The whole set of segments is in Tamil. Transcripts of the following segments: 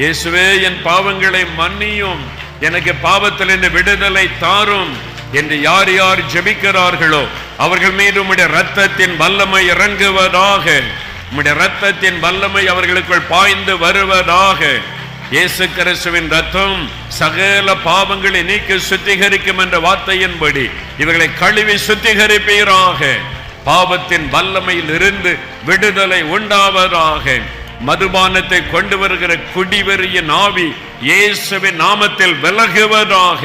இயேசுவே என் பாவங்களை மன்னியும். எனக்கு பாவத்தில் பாவத்திலிருந்து விடுதலை தாரும் என்று யார் யார் ஜெபிக்கிறார்களோ அவர்கள் மீது உம்முடைய ரத்தத்தின் வல்லமை இறங்குவதாக உம்முடைய ரத்தத்தின் வல்லமை அவர்களுக்குள் பாய்ந்து வருவதாக இயேசு கிறிஸ்துவின் ரத்தம் சகல பாவங்களை நீக்கி சுத்திகரிக்கும் என்ற வார்த்தையின்படி இவர்களை கழுவி சுத்திகரிப்பீராக. பாவத்தின் வல்லமையில் இருந்து விடுதலை உண்டாவதாக. மதுபானத்தை கொண்டு வருகிற குடிவெறிய நாவி இயேசுவின் நாமத்தில் விலகுவதாக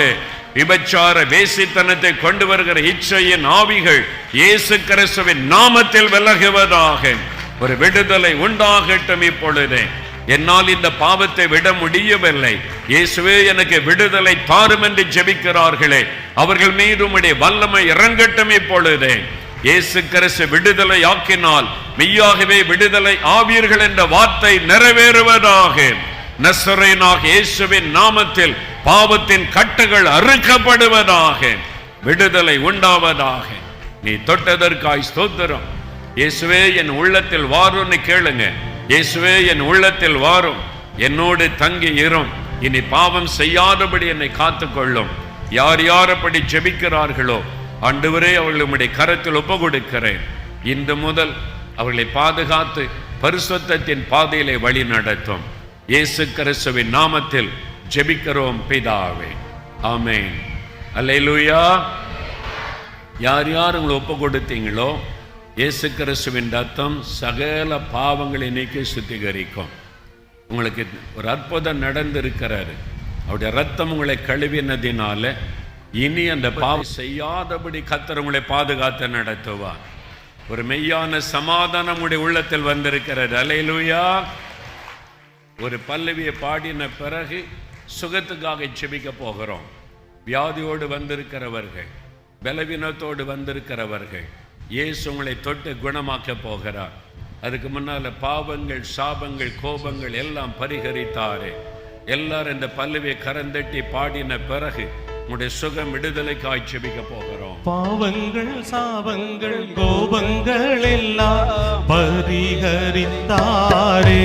விபச்சார வேசித்தனத்தை கொண்டு வருகிற இச்சையின் ஆவிகள் இயேசு கிறிஸ்துவின் நாமத்தில் விலகுவதாக ஒரு விடுதலை உண்டாகட்டும் இப்பொழுதே. என்னால் இந்த பாவத்தை விட முடியவில்லை. இயேசுவே எனக்கு விடுதலை தாரும் என்று ஜெபிக்கிறார்களே. அவர்கள் மீது உடைய வல்லமை இறங்கட்டும் இப்பொழுதே. இயேசு கிறிஸ்து விடுதலை ஆக்கினால் மெய்யாகவே விடுதலை ஆவீர்கள் என்ற வார்த்தை நிறைவேறுவதாக நசரேனாக இயேசுவின் நாமத்தில் பாவத்தின் கட்டுகள் அறுக்கப்படுவதாக விடுதலை உண்டாவதாக. நீ தொட்டதற்காய் ஸ்தோத்திரம். இயேசுவே என் உள்ளத்தில் வாரும்னு கேளுங்க. இயேசுவே என் உள்ளத்தில் வாரும். என்னோடு தங்கி இரும். இனி பாவம் செய்யாதபடி என்னை காத்துக்கொள்ளும். யார் யார் அப்படி ஜெபிக்கிறார்களோ அன்றுவரே அவர்கள் உம்முடைய கரத்தில் ஒப்பு கொடுக்கிறேன் இன்று முதல் அவர்களை பாதுகாத்து பரிசுத்தத்தின் பாதையிலே வழி நடத்தும். இயேசு கிறிஸ்துவின் நாமத்தில் ஜெபிக்கிறோம் பிதாவே. ஆமேன். அல்லேலூயா. யார் யார் உங்களை ஒப்பு கொடுத்தீங்களோ இயேசு கிறிஸ்துவின் ரத்தம் சகல பாவங்களை நீக்கி சுத்திகரிக்கும். உங்களுக்கு ஒரு அற்புதம் நடந்திருக்கிறாரு. அவருடைய ரத்தம் உங்களை கழுவினதினால இனி அந்த பாவம் செய்யாதபடி கத்தர் உங்களை பாதுகாத்து நடத்துவார். ஒரு மெய்யான சமாதானம் உடைய உள்ளத்தில் வந்திருக்கிறது. அலையிலுயா ஒரு பல்லவியை பாடின பிறகு சுகத்துக்காக செபிக்க போகிறோம். வியாதியோடு வந்திருக்கிறவர்கள் பலவீனத்தோடு வந்திருக்கிறவர்கள் இயேசு உங்களை தொட்டு குணமாக்க போகிறார். அதுக்கு முன்னால பாவங்கள் சாபங்கள் கோபங்கள் எல்லாம் பரிகரித்தாரே. எல்லாரும் இந்த பல்லவியை கரந்தட்டி பாடின பிறகு உங்களுடைய சுகம் விடுதலைக்காய் செபிக்க போகிறோம். பாவங்கள் சாபங்கள் கோபங்கள் எல்லாம் பரிகரித்தாரே.